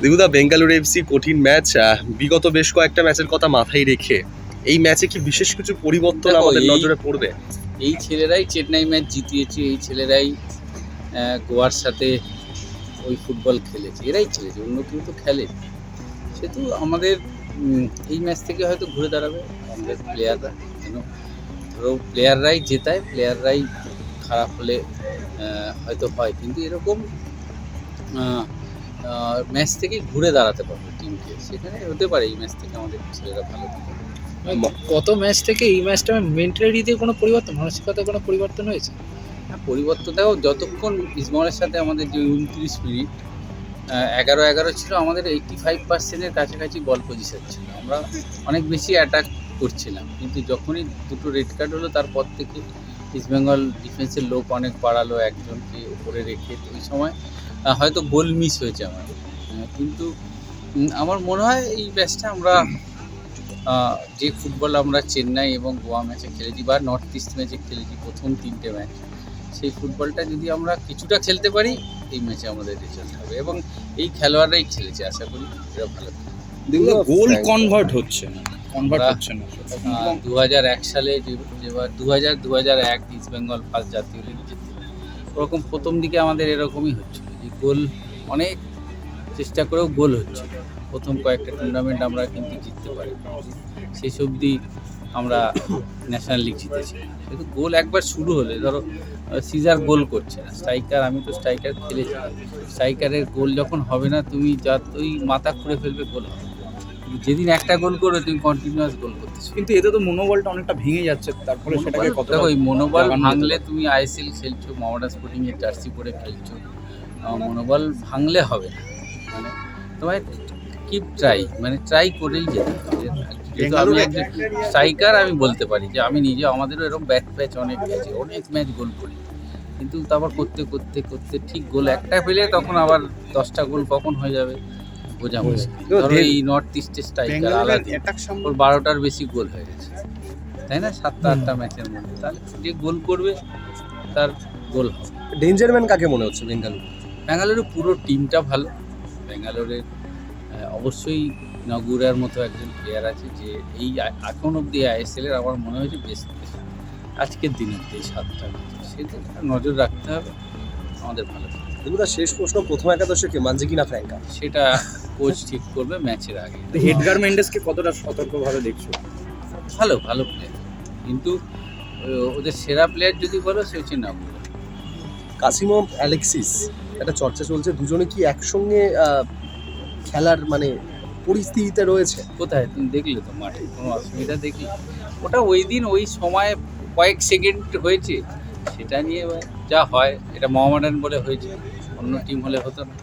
দেবুদা Bengaluru FC কঠিন match বিগত বেশ কয়েকটা ম্যাচের কথা মাথায় রেখে এই ম্যাচে কি বিশেষ কিছু পরিবর্তন আমাদের নজরে পড়বে? এই ছেলেরাই চেন্নাই ম্যাচ জিতিয়েছে এই ছেলেরাই গোয়ার সাথে ওই ফুটবল খেলেছে এরাই খেলেছে অন্য কেউ তো খেলে সেহেতু আমাদের এই ম্যাচ থেকে হয়তো ঘুরে দাঁড়াবে আমাদের প্লেয়াররা কেন? ধরো প্লেয়াররাই জেতায় প্লেয়াররাই খারাপ হলে হয়তো হয় কিন্তু এরকম ম্যাচ থেকে ঘুরে দাঁড়াতে পারবে টিমকে। সেখানে হতে পারে এই ম্যাচ থেকে আমাদের ছেলেরা ভালো কত ম্যাচ থেকে এই ম্যাচটা মেন্টালিটিতে কোনো পরিবর্তন মানসিকতায় কোনো পরিবর্তন হয়েছে? হ্যাঁ, পরিবর্তন দেখো যতক্ষণ ইসমলের সাথে আমাদের যে উনত্রিশ মিনিট এগারো এগারো ছিল আমাদের এইটটি ফাইভ পার্সেন্টের কাছাকাছি বল পজিশন ছিল। আমরা অনেক বেশি অ্যাটাক করছিলাম কিন্তু যখনই দুটো রেড কার্ড হলো তারপর থেকে ইস্টবেঙ্গল ডিফেন্সের লোক অনেক বাড়ালো একজনকে উপরে রেখে। তো ওই সময় হয়তো গোল মিস হয়েছে আমার। কিন্তু আমার মনে হয় এই ম্যাচটা আমরা যে ফুটবল আমরা চেন্নাই এবং গোয়া ম্যাচে খেলেছি বা নর্থ ইস্ট ম্যাচে খেলেছি প্রথম তিনটে ম্যাচ সেই ফুটবলটা যদি আমরা কিছুটা খেলতে পারি এই ম্যাচে আমাদের রেজাল্ট হবে এবং এই খেলোয়াড়রাই খেলেছে আশা করি এরা ভালো দেখুন গোল কনভার্ট হচ্ছে না। কনভার্ট হচ্ছে না দু হাজার এক সালে যে- যেবার দু হাজার দু হাজার এক ইস্ট বেঙ্গল ফার্স্ট জাতীয় লিগ জিতে ওরকম প্রথম দিকে আমাদের এরকমই হচ্ছিল। যে গোল অনেক চেষ্টা করেও গোল হচ্ছে। প্রথম কয়েকটা টুর্নামেন্ট আমরা কিন্তু জিততে পারি। সেই অবধি আমরা ন্যাশনাল লিগ জিতেছি। কিন্তু গোল একবার শুরু হলে ধরো সিজার গোল করছে না স্ট্রাইকার আমি তো স্ট্রাইকার খেলেছি। স্ট্রাইকারের গোল যখন হবে না তুমি যা ওই মাথা খুঁড়ে ফেলবে গোল হবে। যেদিন একটা গোল করবে তুমি কন্টিনিউয়াস গোল করতেছো। কিন্তু এতে তো মনোবলটা অনেকটা ভেঙে যাচ্ছে তারপরে সেটাকে দেখো এই মনোবল ভাঙলে তুমি আইএসএল খেলছো মমতা স্পোর্টিংয়ের জার্সি পরে খেলছো। মনোবল ভাঙলে হবে না। মানে তোমায় কিপ ট্রাই মানে ট্রাই করেই যেতে হবে। যেহেতু আমি একজন স্ট্রাইকার আমি বলতে পারি যে আমি নিজে আমাদেরও এরকম ব্যাট ম্যাচ অনেক গেছে অনেক ম্যাচ গোল করি। কিন্তু তারপর করতে করতে করতে ঠিক গোল একটা পেলে তখন আবার দশটা গোল কখন হয়ে যাবে? বোঝা মুশকিল। ধরো এই নর্থ ইস্টের স্ট্রাইকার আলাদা। ওর বারোটার বেশি গোল হয়ে গেছে। তাই না? সাতটা আটটা ম্যাচের মধ্যে। তাহলে যে গোল করবে তার গোল হবে। ডেঞ্জার ম্যান কাকে মনে হচ্ছে বেঙ্গালুরু ব্যাঙ্গালোরের পুরো টিমটা ভালো। ব্যাঙ্গালোরের অবশ্যই নগুরার মতো একজন প্লেয়ার আছে যে এই এখন অব্দি আইএসএল এর আমার মনে হয়েছে বেস্ট আজকের দিন অব্দি এই সাতটা সেটা নজর রাখতে হবে। আমাদের ভালো দেবুদা শেষ প্রশ্ন প্রথম একাদশে কে মানজিকি না ফ্র্যাঙ্কা সেটা কোচ ঠিক করবে ম্যাচের আগে। হেডগার মেন্ডেসকে কতটা সতর্কভাবে দেখছ? ভালো ভালো প্লেয়ার কিন্তু ওদের সেরা প্লেয়ার যদি বলো সে হচ্ছে নগুরা। কাসিমো অ্যালেক্সিস একটা চর্চা চলছে, দুজনে কি একসঙ্গে খেলার মানে পরিস্থিতিতে রয়েছে? কোথায়? তুমি দেখলে তো মাঠে, কোনো অসুবিধা দেখলে? ওটা ওই দিন ওই সময় কয়েক সেকেন্ড হয়েছে, সেটা নিয়ে যা হয়, এটা মোহামেডান বলে হয়েছে, অন্য টিম হলে হতো না।